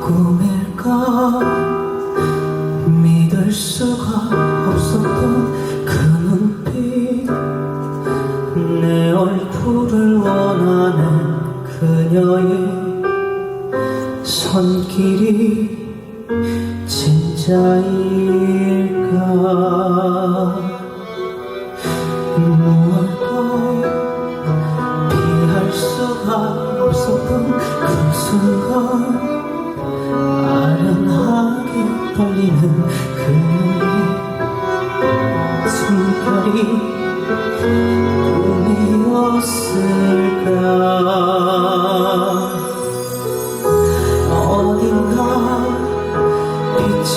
꿈일 것 믿을 수가 없었던 그 눈빛. 내 얼굴을 원하는 그녀의 손길이 진짜일까? 무엇도 피할 수가 그 순간 아련하게 떨리는 그녀의 숨결이 꿈이었을까? 어딘가 빛을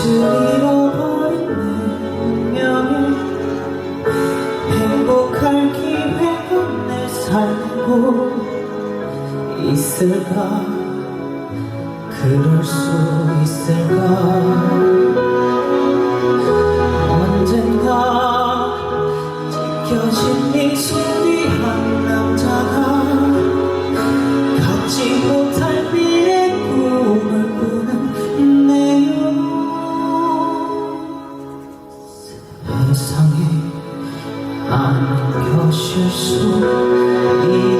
잃어버린 내 운명을 행복할 기회가 내 살고 있을까 그럴 수 있을까 언젠가 찢겨진 미소 위한 남자가 갖지 못할 미래 꿈을 꾸는 내 영혼 세상에 안겨줄 수 있나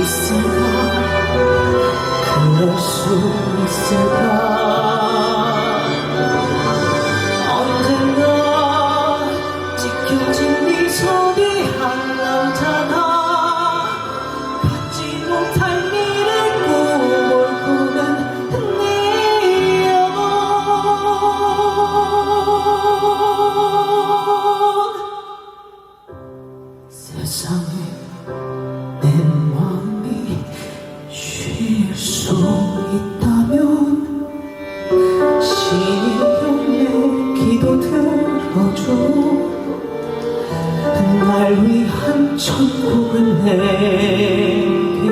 있을까 그럴 수 있을까? 언젠가 찢겨진 미소 뒤한 남자가 갖지 못할 미래 꿈을 꾸는 내 영혼 세상에 쉴수 있다면 신이 내 기도 들어줘. 날 위한 천국을 내게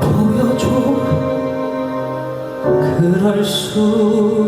보여줘. 그럴 수